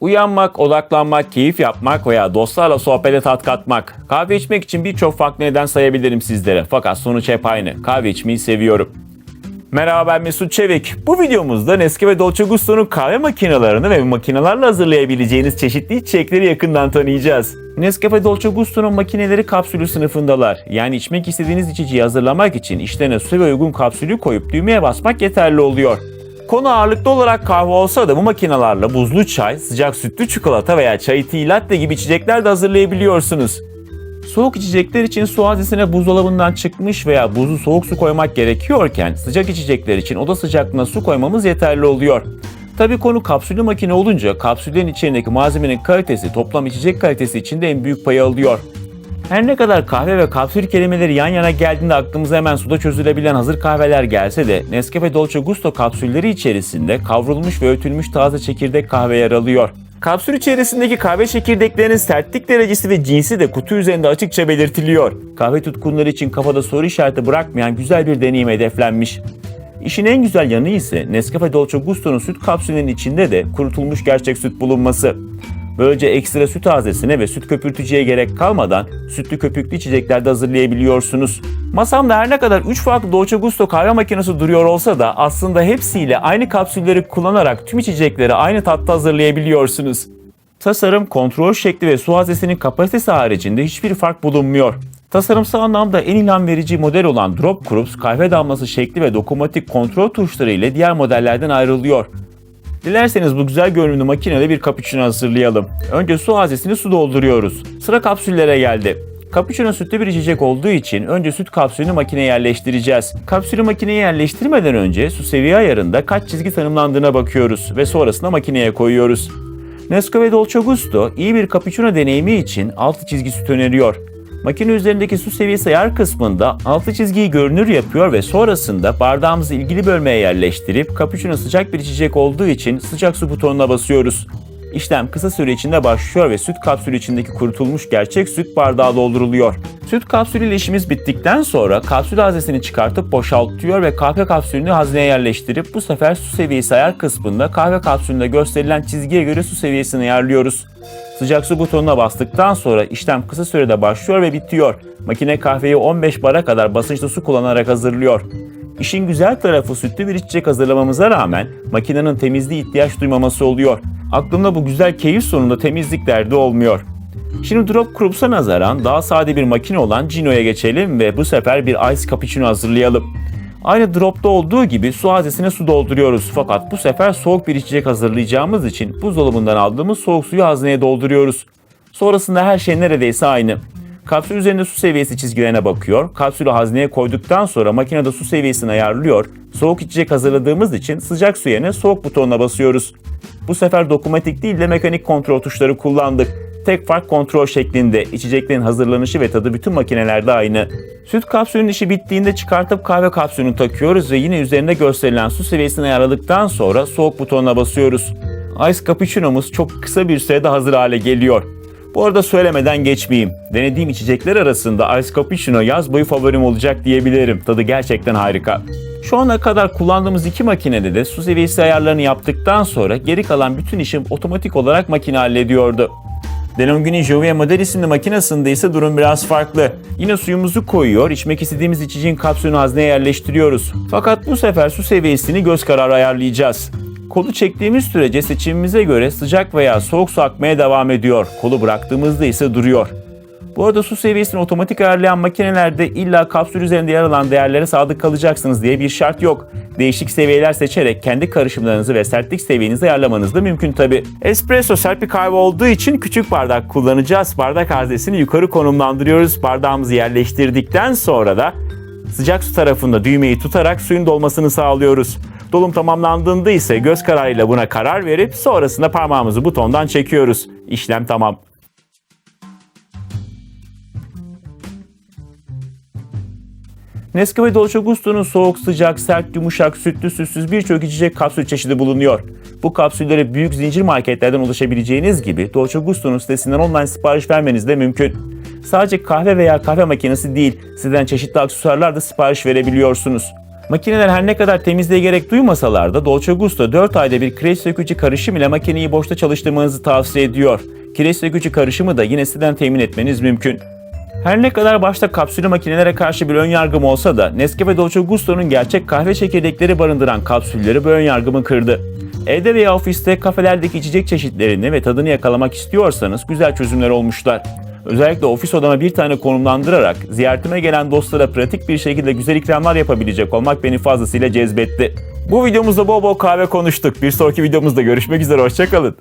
Uyanmak, odaklanmak, keyif yapmak veya dostlarla sohbete tat katmak. Kahve içmek için birçok farklı neden sayabilirim sizlere. Fakat sonuç hep aynı. Kahve içmeyi seviyorum. Merhaba ben Mesut Çevik. Bu videomuzda Nescafe Dolce Gusto'nun kahve makinelerini ve makinelerle hazırlayabileceğiniz çeşitli içecekleri yakından tanıyacağız. Nescafe Dolce Gusto'nun makineleri kapsülü sınıfındalar. Yani içmek istediğiniz içeceği hazırlamak için içlerine su ve uygun kapsülü koyup düğmeye basmak yeterli oluyor. Konu ağırlıklı olarak kahve olsa da bu makinelerle buzlu çay, sıcak sütlü çikolata veya çay tea latte gibi içecekler de hazırlayabiliyorsunuz. Soğuk içecekler için su haznesine buzdolabından çıkmış veya buzlu soğuk su koymak gerekiyorken sıcak içecekler için oda sıcaklığına su koymamız yeterli oluyor. Tabi konu kapsüllü makine olunca kapsüllerin içindeki malzemenin kalitesi toplam içecek kalitesi için de en büyük payı alıyor. Her ne kadar kahve ve kapsül kelimeleri yan yana geldiğinde aklımıza hemen suda çözülebilen hazır kahveler gelse de Nescafe Dolce Gusto kapsülleri içerisinde kavrulmuş ve öğütülmüş taze çekirdek kahve yer alıyor. Kapsül içerisindeki kahve çekirdeklerinin sertlik derecesi ve cinsi de kutu üzerinde açıkça belirtiliyor. Kahve tutkunları için kafada soru işareti bırakmayan güzel bir deneyim hedeflenmiş. İşin en güzel yanı ise Nescafe Dolce Gusto'nun süt kapsülünün içinde de kurutulmuş gerçek süt bulunması. Böylece ekstra süt haznesine ve süt köpürtücüye gerek kalmadan sütlü köpüklü içecekler de hazırlayabiliyorsunuz. Masamda her ne kadar 3 farklı Dolce Gusto kahve makinesi duruyor olsa da aslında hepsiyle aynı kapsülleri kullanarak tüm içecekleri aynı tatta hazırlayabiliyorsunuz. Tasarım, kontrol şekli ve su haznesinin kapasitesi haricinde hiçbir fark bulunmuyor. Tasarımsal anlamda en ilham verici model olan Drop Groups kahve damlası şekli ve dokunmatik kontrol tuşları ile diğer modellerden ayrılıyor. Dilerseniz bu güzel görünümlü makinede bir cappuccino hazırlayalım. Önce su haznesini su dolduruyoruz. Sıra kapsüllere geldi. Cappuccino sütlü bir içecek olduğu için önce süt kapsülünü makineye yerleştireceğiz. Kapsülü makineye yerleştirmeden önce su seviye ayarında kaç çizgi tanımlandığına bakıyoruz ve sonrasında makineye koyuyoruz. Nescafe Dolce Gusto iyi bir cappuccino deneyimi için 6 çizgi süt öneriyor. Makine üzerindeki su seviyesi ayar kısmında altı çizgiyi görünür yapıyor ve sonrasında bardağımızı ilgili bölmeye yerleştirip cappuccino sıcak bir içecek olduğu için sıcak su butonuna basıyoruz. İşlem kısa süre içinde başlıyor ve süt kapsülü içindeki kurutulmuş gerçek süt bardağa dolduruluyor. Süt kapsülü ile işimiz bittikten sonra kapsül haznesini çıkartıp boşaltıyor ve kahve kapsülünü hazneye yerleştirip bu sefer su seviyesi ayar kısmında kahve kapsülünde gösterilen çizgiye göre su seviyesini ayarlıyoruz. Sıcak su butonuna bastıktan sonra işlem kısa sürede başlıyor ve bitiyor. Makine kahveyi 15 bara kadar basınçlı su kullanarak hazırlıyor. İşin güzel tarafı sütlü bir içecek hazırlamamıza rağmen makinenin temizliğe ihtiyaç duymaması oluyor. Aklımda bu güzel keyif sonunda temizlik derdi olmuyor. Şimdi Drop Groups'a nazaran daha sade bir makine olan Gino'ya geçelim ve bu sefer bir Ice Cappuccino hazırlayalım. Aynı Drop'ta olduğu gibi su haznesine su dolduruyoruz fakat bu sefer soğuk bir içecek hazırlayacağımız için buzdolabından aldığımız soğuk suyu hazneye dolduruyoruz. Sonrasında her şey neredeyse aynı. Kapsül üzerinde su seviyesi çizgilerine bakıyor. Kapsülü hazneye koyduktan sonra makinede su seviyesini ayarlıyor. Soğuk içecek hazırladığımız için sıcak su yerine soğuk butonuna basıyoruz. Bu sefer dokunmatik değil de mekanik kontrol tuşları kullandık. Tek fark kontrol şeklinde. İçeceklerin hazırlanışı ve tadı bütün makinelerde aynı. Süt kapsülünün işi bittiğinde çıkartıp kahve kapsülünü takıyoruz ve yine üzerinde gösterilen su seviyesini ayarladıktan sonra soğuk butonuna basıyoruz. Ice Cappuccino'muz çok kısa bir sürede hazır hale geliyor. Bu arada söylemeden geçmeyeyim. Denediğim içecekler arasında Ice Cappuccino yaz boyu favorim olacak diyebilirim. Tadı gerçekten harika. Şu ana kadar kullandığımız iki makinede de su seviyesi ayarlarını yaptıktan sonra geri kalan bütün işim otomatik olarak makine hallediyordu. DeLonghi'nin Jovial Model isimli makinesinde ise durum biraz farklı. Yine suyumuzu koyuyor, içmek istediğimiz içeceğin kapsülünü hazneye yerleştiriyoruz. Fakat bu sefer su seviyesini göz kararı ayarlayacağız. Kolu çektiğimiz sürece seçimimize göre sıcak veya soğuk su akmaya devam ediyor. Kolu bıraktığımızda ise duruyor. Bu arada su seviyesini otomatik ayarlayan makinelerde illa kapsül üzerinde yer alan değerlere sadık kalacaksınız diye bir şart yok. Değişik seviyeler seçerek kendi karışımlarınızı ve sertlik seviyenizi ayarlamanız da mümkün tabi. Espresso sert bir kahve olduğu için küçük bardak kullanacağız. Bardak haznesini yukarı konumlandırıyoruz. Bardağımızı yerleştirdikten sonra da sıcak su tarafında düğmeyi tutarak suyun dolmasını sağlıyoruz. Dolum tamamlandığında ise göz kararıyla buna karar verip sonrasında parmağımızı butondan çekiyoruz. İşlem tamam. Nescafe Dolce Gusto'nun soğuk, sıcak, sert, yumuşak, sütlü, sütsüz birçok içecek kapsül çeşidi bulunuyor. Bu kapsüllere büyük zincir marketlerden ulaşabileceğiniz gibi Dolce Gusto'nun sitesinden online sipariş vermeniz de mümkün. Sadece kahve veya kahve makinesi değil, sizden çeşitli aksesuarlar da sipariş verebiliyorsunuz. Makineler her ne kadar temizliğe gerek duymasalar da Dolce Gusto 4 ayda bir kireç sökücü karışım ile makineyi boşta çalıştırmanızı tavsiye ediyor. Kireç sökücü karışımı da yine siteden temin etmeniz mümkün. Her ne kadar başta kapsülü makinelere karşı bir ön yargım olsa da Nescafe Dolce Gusto'nun gerçek kahve çekirdekleri barındıran kapsülleri bu ön yargımı kırdı. Evde veya ofiste kafelerdeki içecek çeşitlerini ve tadını yakalamak istiyorsanız güzel çözümler olmuşlar. Özellikle ofis odama bir tane konumlandırarak ziyaretime gelen dostlara pratik bir şekilde güzel ikramlar yapabilecek olmak beni fazlasıyla cezbetti. Bu videomuzda bol bol kahve konuştuk. Bir sonraki videomuzda görüşmek üzere, hoşçakalın.